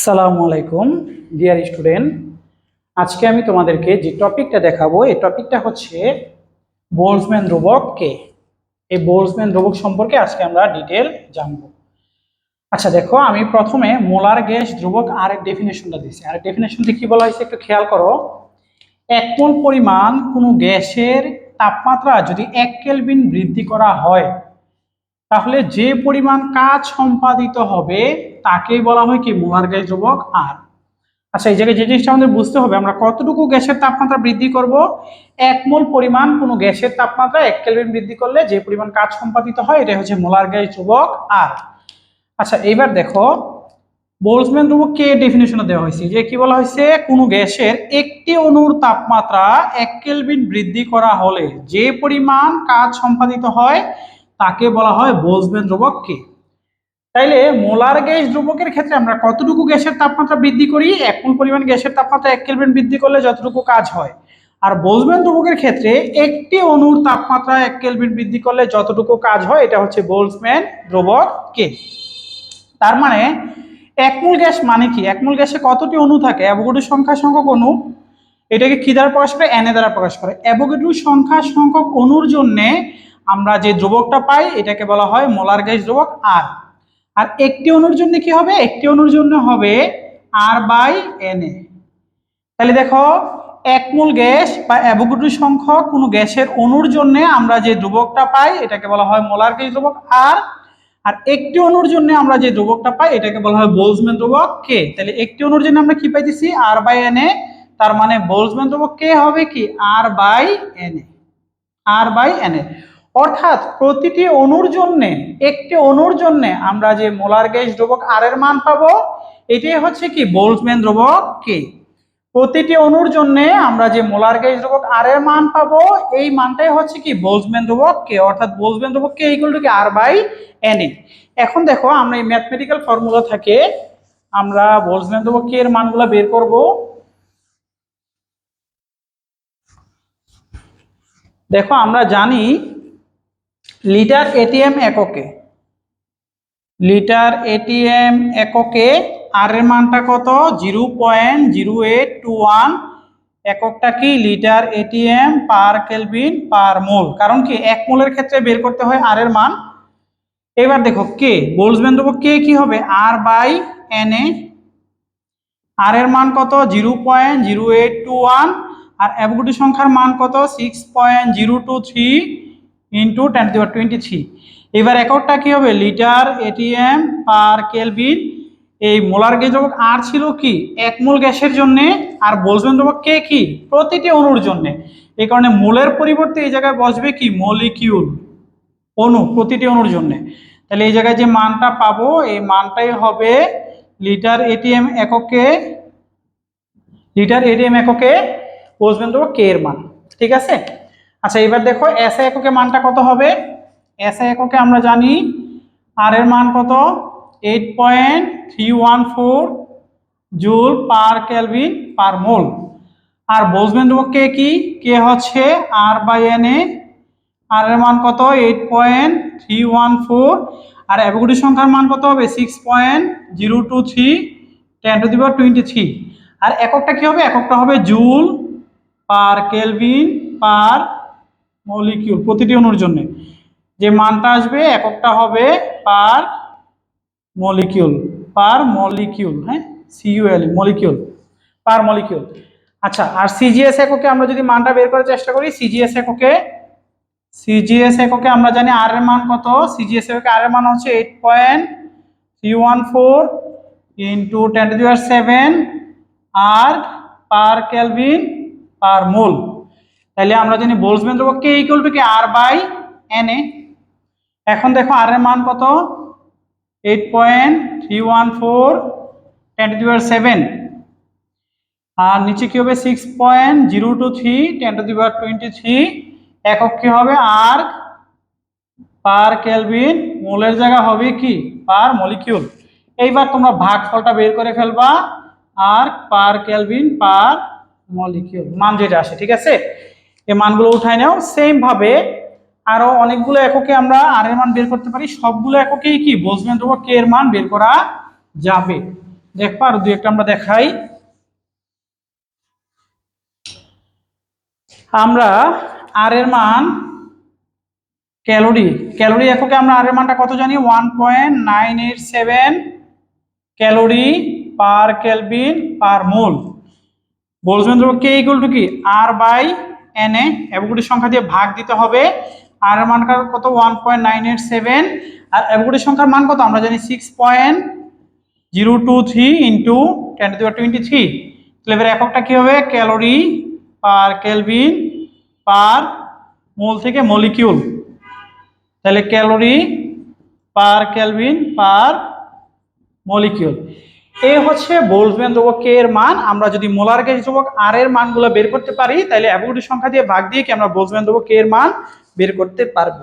আসসালামু আলাইকুম, dear student. আজকে আমি তোমাদেরকে যে টপিকটা দেখাবো, এই টপিকটা হচ্ছে বোলসম্যান ধ্রুবক কে? এই বোলসম্যান ধ্রুবক সম্পর্কে আজকে আমরা ডিটেল জানব। আচ্ছা দেখো, আমি প্রথমে মোলার গ্যাস ধ্রুবক আর এর ডেফিনেশনটা দিচ্ছি আর ডেফিনেশনটি কি বলা হয়েছে একটু খেয়াল করো। এক মোল পরিমাণ কোনো গ্যাসের তাপমাত্রা যদি এক কেলভিন বৃদ্ধি করা হয় তাহলে যে পরিমাণ কাজ সম্পাদিত হবে, তাকেই বলা হয় কি? মোলার গ্যাস ধ্রুবক আর। আচ্ছা এই জায়গায় যে জিনিসটা আমাদের বুঝতে হবে, আমরা কতটুকু গ্যাসের তাপমাত্রা বৃদ্ধি করব? এক মোল পরিমাণ কোনো গ্যাসের তাপমাত্রা এক কেলভিন বৃদ্ধি করলে যে পরিমাণ কাজ সম্পাদিত হয় এটা হচ্ছে মোলার গ্যাস ধ্রুবক আর। আচ্ছা এইবার দেখো, বোলসম্যান ধ্রুবক কে ডেফিনেশনে দেওয়া হয়েছে? যে কি বলা হয়েছে? কোনো গ্যাসের একটি অণুর তাপমাত্রা এক কেলভিন বৃদ্ধি করা হলে যে পরিমাণ কাজ সম্পাদিত হয় তাকে বলা হয় বোলসম্যান ধ্রুবক কে? তাইলে মোলার গ্যাস ধ্রুবকের ক্ষেত্রে আমরা কতটুকু গ্যাসের তাপমাত্রা বৃদ্ধি করি? এক মোল পরিমাণ গ্যাসের তাপমাত্রা এক কেলভিন বৃদ্ধি করলে যতটুকু কাজ হয়। আর বোলসম্যান ধ্রুবকের ক্ষেত্রে একটি অণুর তাপমাত্রা এক কেলভিন বৃদ্ধি করলে যতটুকু কাজ হয়, এটা হচ্ছে বোলসম্যান ধ্রুবক কে? তার মানে একমূল গ্যাস মানে কি? একমূল গ্যাসে কতটি অণু থাকে? অ্যাভোগাড্রো সংখ্যা সংখ্যক অণু। এটাকে কি দ্বারা প্রকাশ করে এনে দ্বারা প্রকাশ করে। অ্যাভোগাড্রো সংখ্যা সংখ্যক অণুর জন্যে আমরা যে ধ্রুবকটা পাই, এটাকে বলা হয় মোলার গ্যাস ধ্রুবক আর। আর একটি অণুর জন্য কি হবে? একটি অণুর জন্য হবে আর বাই এন এ তাহলে দেখো একমূল গ্যাস বা অ্যাভোগাড্রো সংখ্যক কোনো গ্যাসের অণুর জন্য আমরা যে ধ্রুবকটা পাই, এটাকে বলা হয় মোলার গ্যাস ধ্রুবক আর। আর একটি অণুর জন্য আমরা যে ধ্রুবকটা পাই, এটাকে বলা হয় বোলসম্যান ধ্রুবক কে তাহলে একটি অণুর জন্য আমরা কি পাইতেছি? আর বাই এন এ তার মানে বোলসম্যান ধ্রুবক কে হবে কি? R by N A R by N A অর্থাৎ প্রতিটি অণুর জন্য, একটি অণুর জন্য আমরা যে মোলার গ্যাস ধ্রুবক আর এর মান পাবো, এটাই হচ্ছে কি বোলসম্যান ধ্রুবক কে প্রতিটি অণুর জন্য আমরা যে মোলার গ্যাস ধ্রুবক আর এর মান পাবো, এই মানটাই হচ্ছে কি বোলসম্যান ধ্রুবক কে অর্থাৎ বোলসম্যান ধ্রুবক কে ইকুয়াল টু কি আর বাই এন এ এখন দেখো, আমরা এই ম্যাথমেটিক্যাল ফর্মুলা থেকে আমরা বোলসম্যান ধ্রুবক কে এর মানগুলো বের করব। দেখো, আমরা জানি লিটার এটিএম এককে। লিটার এটিএম এককে আর এর মানটা কত? Zero point zero eight two one. এককটা কি? Litre atm per kelvin per mole. কারণ কি? এক মোলের ক্ষেত্রে বের করতে হয় আর এর মান। এবার দেখো কে বোলসম্যান দেবো কে কি হবে? আর বাই এন এ আর এর মান কত? Zero point zero eight two one. আর অ্যাভোগাড্রো সংখ্যার মান কত? Six point zero two three. Into ten to twenty three এবার এককটা কি হবে? লিটার এটিএম পার কেলভিন এই মোলার গ্যাস দ্রবক আর ছিল কি? এক মোল গ্যাসের জন্য আর বসবেন দ্রবক কে কি? প্রতিটি অণুর জন্য। এই কারণে মোলের পরিবর্তে এই জায়গায় বসবে কি? মলিকিউল অণু, প্রতিটি অণুর জন্য। তাহলে এই জায়গায় যে মানটা পাবো, এই মানটাই হবে লিটার এটিএম এককে লিটার এটিএম এককে বসবেন দ্রবক কে এর মান। ঠিক আছে? আচ্ছা এবার দেখো এস এককে মানটা কত হবে? এস এককে আমরা জানি আর এর মান কত? Eight point three one four joule per kelvin per mole আর বসবেন কে কি? কে হচ্ছে? আর বাই এন এ আর এর মান কত? Eight point three one four আর অ্যাভোগাড্রো সংখ্যার মান কত হবে? Six point zero two three ten to the power twenty three আর এককটা কি হবে? এককটা হবে joule per kelvin per molecule প্রতিটি অণুর জন্য। যে মানটা আসবে এককটা হবে পার মলিকিউল পার মলিকিউল হ্যাঁ? সিইউএল মলিকিউল, পার মলিকিউল। আচ্ছা আর সিজিএস এককে আমরা যদি মানটা বের করার চেষ্টা করি সিজিএস এককে সিজিএস এককে আমরা জানি আর এর মান কত? সিজিএস এককে আর এর মান হচ্ছে eight point three one four into ten to seven erg per kelvin per mole তাহলে আমরা জানি বোলসম্যান ধ্রুবক কে ইকুয়াল টু কি? আর বাই এন এ এখন দেখো আর এর মান কত? Eight point three one four ten to the power seven আর নিচে কি হবে? Six point zero two three ten to the power twenty three একক কি হবে? আর পার কেলভিন মোলের জায়গা হবে কি? পার মলিকিউল এইবার তোমরা ভাগফলটা বের করে ফেলবা। আর পার কেলভিন পার মলিকিউল মান যেটা আসে, ঠিক আছে? এই মানগুলো উঠায় নাও। সেম ভাবে আরও অনেকগুলো এককে আমরা আর এর মান বের করতে পারি। সবগুলো এককেই কি? বসবেন ধ্রুবক কে এর মান বের করা যাবে। দেখব আর দুই একটা আমরা দেখাই। আমরা আর এর মান ক্যালোরি। ক্যালোরি এককে আমরা আর এর মানটা কত জানি? One point nine eight seven calorie per kelvin per mole. বলছেন তো কে ইকুয়াল টু কি? আর বাই এন এ অ্যাবগুটির সংখ্যা দিয়ে ভাগ দিতে হবে। আর মান কত? One point nine eight seven আর অ্যাবগুটির সংখ্যার মান কত? আমরা জানি six point zero two three into ten to twenty three তাহলে এবার এককটা কী হবে? Calorie per kelvin per mole থেকে মলিকিউল। তাহলে calorie per kelvin per molecule. এই হচ্ছে বোলসম্যান ধ্রুবক কে এর মান। আমরা যদি মোলার গ্যাস ধ্রুবক আর এর মানগুলো বের করতে পারি, তাহলে অ্যাবগুটির সংখ্যা দিয়ে ভাগ দিয়ে কি আমরা বোলসম্যান ধ্রুবক কে এর মান বের করতে পারব?